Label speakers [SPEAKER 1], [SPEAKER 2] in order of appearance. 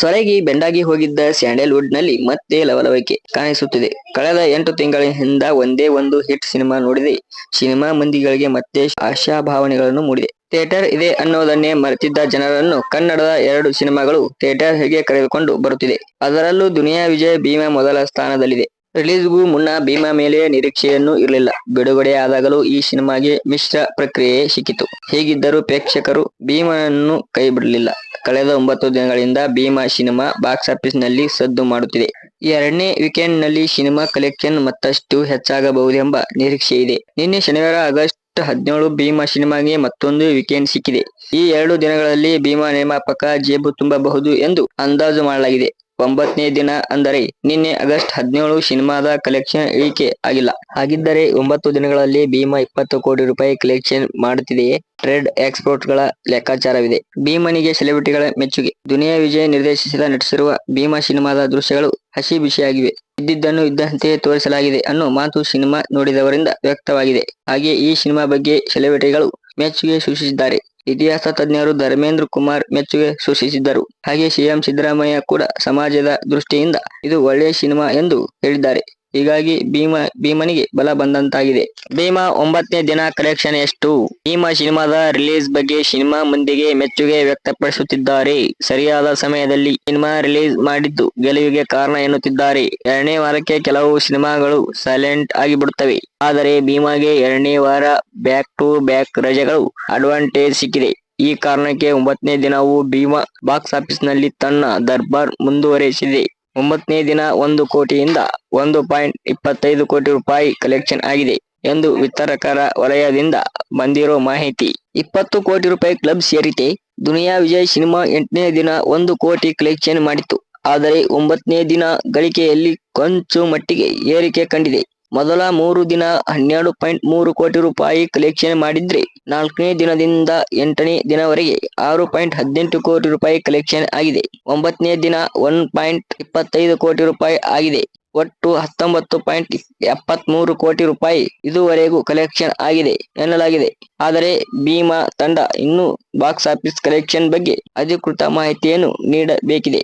[SPEAKER 1] ಸೊರಗಿ ಬೆಂಡಾಗಿ ಹೋಗಿದ್ದ ಸ್ಯಾಂಡಲ್ವುಡ್ನಲ್ಲಿ ಮತ್ತೆ ಲವಲವಿಕೆ ಕಾಣಿಸುತ್ತಿದೆ. ಕಳೆದ ಎಂಟು ತಿಂಗಳಿಂದ ಒಂದೇ ಒಂದು ಹಿಟ್ ಸಿನಿಮಾ ನೋಡಿದೆ. ಸಿನಿಮಾ ಮಂದಿಗಳಿಗೆ ಮತ್ತೆ ಆಶಾಭಾವನೆಗಳನ್ನು ಮೂಡಿದೆ. ಥಿಯೇಟರ್ ಇದೆ ಅನ್ನೋದನ್ನೇ ಮರೆತಿದ್ದ ಜನರನ್ನು ಕನ್ನಡದ ಎರಡು ಸಿನಿಮಾಗಳು ಥಿಯೇಟರ್ ಹೇಗೆ ಕರೆದುಕೊಂಡು ಬರುತ್ತಿದೆ. ಅದರಲ್ಲೂ ದುನಿಯಾ ವಿಜಯ್ ಭೀಮಾ ಮೊದಲ ಸ್ಥಾನದಲ್ಲಿದೆ. ರಿಲೀಸ್ಗೂ ಮುನ್ನ ಭೀಮಾ ಮೇಲೆ ನಿರೀಕ್ಷೆಯನ್ನು ಇರಲಿಲ್ಲ. ಬಿಡುಗಡೆ ಆದಾಗಲೂ ಈ ಸಿನಿಮಾಗೆ ಮಿಶ್ರ ಪ್ರಕ್ರಿಯೆ ಸಿಕ್ಕಿತು. ಹೀಗಿದ್ದರೂ ಪ್ರೇಕ್ಷಕರು ಭೀಮನನ್ನು ಕೈ ಬಿಡಲಿಲ್ಲ. ಕಳೆದ ಒಂಬತ್ತು ದಿನಗಳಿಂದ ಭೀಮಾ ಸಿನಿಮಾ ಬಾಕ್ಸ್ ಆಫೀಸ್ನಲ್ಲಿ ಸದ್ದು ಮಾಡುತ್ತಿದೆ. ಎರಡನೇ ವೀಕೆಂಡ್ನಲ್ಲಿ ಸಿನಿಮಾ ಕಲೆಕ್ಷನ್ ಮತ್ತಷ್ಟು ಹೆಚ್ಚಾಗಬಹುದೆಂಬ ನಿರೀಕ್ಷೆ ಇದೆ. ನಿನ್ನೆ ಶನಿವಾರ ಆಗಸ್ಟ್ ಹದಿನೇಳು ಭೀಮಾ ಸಿನಿಮಾಗೆ ಮತ್ತೊಂದು ವೀಕೆಂಡ್ ಸಿಕ್ಕಿದೆ. ಈ ಎರಡು ದಿನಗಳಲ್ಲಿ ಭೀಮಾ ನಿರ್ಮಾಪಕ ಜೇಬು ತುಂಬಬಹುದು ಎಂದು ಅಂದಾಜು ಮಾಡಲಾಗಿದೆ. ಒಂಬತ್ತನೇ ದಿನ ಅಂದರೆ ನಿನ್ನೆ ಆಗಸ್ಟ್ ಹದಿನೇಳು ಸಿನಿಮಾದ ಕಲೆಕ್ಷನ್ ಇಳಿಕೆ ಆಗಿಲ್ಲ. ಹಾಗಿದ್ದರೆ ಒಂಬತ್ತು ದಿನಗಳಲ್ಲಿ ಭೀಮಾ ಇಪ್ಪತ್ತು ಕೋಟಿ ರೂಪಾಯಿ ಕಲೆಕ್ಷನ್ ಮಾಡುತ್ತಿದೆಯೇ? ಟ್ರೇಡ್ ಎಕ್ಸ್ಪೋರ್ಟ್ಗಳ ಲೆಕ್ಕಾಚಾರವಿದೆ. ಭೀಮನಿಗೆ ಸೆಲೆಬ್ರಿಟಿಗಳ ಮೆಚ್ಚುಗೆ. ದುನಿಯಾ ವಿಜಯ್ ನಿರ್ದೇಶಿಸಿದ ನಟಿಸಿರುವ ಭೀಮಾ ಸಿನಿಮಾದ ದೃಶ್ಯಗಳು ಹಸಿ ಬಿಸಿಯಾಗಿವೆ. ಇದ್ದಿದ್ದನ್ನು ಇದ್ದಂತೆಯೇ ತೋರಿಸಲಾಗಿದೆ ಅನ್ನೋ ಮಾತು ಸಿನಿಮಾ ನೋಡಿದವರಿಂದ ವ್ಯಕ್ತವಾಗಿದೆ. ಹಾಗೆ ಈ ಸಿನಿಮಾ ಬಗ್ಗೆ ಸೆಲೆಬ್ರಿಟಿಗಳು ಮೆಚ್ಚುಗೆ ಸೂಚಿಸಿದ್ದಾರೆ. ಇತಿಹಾಸ ತಜ್ಞರು ಧರ್ಮೇಂದ್ರ ಕುಮಾರ್ ಮೆಚ್ಚುಗೆ ಸೂಚಿಸಿದ್ದರು ಹಾಗೆ ಸಿಎಂ ಸಿದ್ದರಾಮಯ್ಯ ಕೂಡ ಸಮಾಜದ ದೃಷ್ಟಿಯಿಂದ ಇದು ಒಳ್ಳೆಯ ಸಿನಿಮಾ ಎಂದು ಹೇಳಿದ್ದಾರೆ. ಹೀಗಾಗಿ ಭೀಮ, ಭೀಮನಿಗೆ ಬಲ ಬಂದಂತಾಗಿದೆ. ಭೀಮಾ ಒಂಬತ್ತನೇ ದಿನ ಕಲೆಕ್ಷನ್ ಎಷ್ಟು? ಭೀಮಾ ಸಿನಿಮಾದ ರಿಲೀಸ್ ಬಗ್ಗೆ ಸಿನಿಮಾ ಮಂದಿಗೆ ಮೆಚ್ಚುಗೆ ವ್ಯಕ್ತಪಡಿಸುತ್ತಿದ್ದಾರೆ. ಸರಿಯಾದ ಸಮಯದಲ್ಲಿ ಸಿನಿಮಾ ರಿಲೀಸ್ ಮಾಡಿದ್ದು ಗೆಲುವಿಗೆ ಕಾರಣ ಎನ್ನುತ್ತಿದ್ದಾರೆ. ಎರಡನೇ ವಾರಕ್ಕೆ ಕೆಲವು ಸಿನಿಮಾಗಳು ಸೈಲೆಂಟ್ ಆಗಿಬಿಡುತ್ತವೆ. ಆದರೆ ಭೀಮಾಗೆ ಎರಡನೇ ವಾರ ಬ್ಯಾಕ್ ಟು ಬ್ಯಾಕ್ ರಜೆಗಳು ಅಡ್ವಾಂಟೇಜ್ ಸಿಕ್ಕಿದೆ. ಈ ಕಾರಣಕ್ಕೆ ಒಂಬತ್ತನೇ ದಿನವೂ ಭೀಮಾ ಬಾಕ್ಸ್ ಆಫೀಸ್ನಲ್ಲಿ ತನ್ನ ದರ್ಬಾರ್ ಮುಂದುವರೆಸಿದೆ. ಒಂಬತ್ತನೇ ದಿನ ಒಂದು ಕೋಟಿಯಿಂದ ಒಂದು ಪಾಯಿಂಟ್ ಇಪ್ಪತ್ತೈದು ಕೋಟಿ ರೂಪಾಯಿ ಕಲೆಕ್ಷನ್ ಆಗಿದೆ ಎಂದು ವಿತರಕರ ವಲಯದಿಂದ ಬಂದಿರೋ ಮಾಹಿತಿ. ಇಪ್ಪತ್ತು ಕೋಟಿ ರೂಪಾಯಿ ಕ್ಲಬ್ ಸೇರಿತೆ ದುನಿಯಾ ವಿಜಯ್ ಸಿನಿಮಾ ಎಂಟನೇ ದಿನ ಒಂದು ಕೋಟಿ ಕಲೆಕ್ಷನ್ ಮಾಡಿತ್ತು. ಆದರೆ ಒಂಬತ್ತನೇ ದಿನ ಗಳಿಕೆಯಲ್ಲಿ ಕೊಂಚು ಮಟ್ಟಿಗೆ ಏರಿಕೆ ಕಂಡಿದೆ. ಮೊದಲ ಮೂರು ದಿನ ಹನ್ನೆರಡು ಪಾಯಿಂಟ್ ಮೂರು ಕೋಟಿ ರೂಪಾಯಿ ಕಲೆಕ್ಷನ್ ಮಾಡಿದ್ರೆ. ನಾಲ್ಕನೇ ದಿನದಿಂದ ಎಂಟನೇ ದಿನವರೆಗೆ ಆರು ಪಾಯಿಂಟ್ ಹದಿನೆಂಟು ಕೋಟಿ ರೂಪಾಯಿ ಕಲೆಕ್ಷನ್ ಆಗಿದೆ. ಒಂಬತ್ತನೇ ದಿನ ಒನ್ ಪಾಯಿಂಟ್ ಇಪ್ಪತ್ತೈದು ಕೋಟಿ ರೂಪಾಯಿ ಆಗಿದೆ. ಒಟ್ಟು ಹತ್ತೊಂಬತ್ತು ಪಾಯಿಂಟ್ ಎಪ್ಪತ್ಮೂರು ಕೋಟಿ ರೂಪಾಯಿ ಇದುವರೆಗೂ ಕಲೆಕ್ಷನ್ ಆಗಿದೆ ಎನ್ನಲಾಗಿದೆ. ಆದರೆ ಭೀಮಾ ತಂಡ ಇನ್ನೂ ಬಾಕ್ಸ್ ಆಫೀಸ್ ಕಲೆಕ್ಷನ್ ಬಗ್ಗೆ ಅಧಿಕೃತ ಮಾಹಿತಿಯನ್ನು ನೀಡಬೇಕಿದೆ.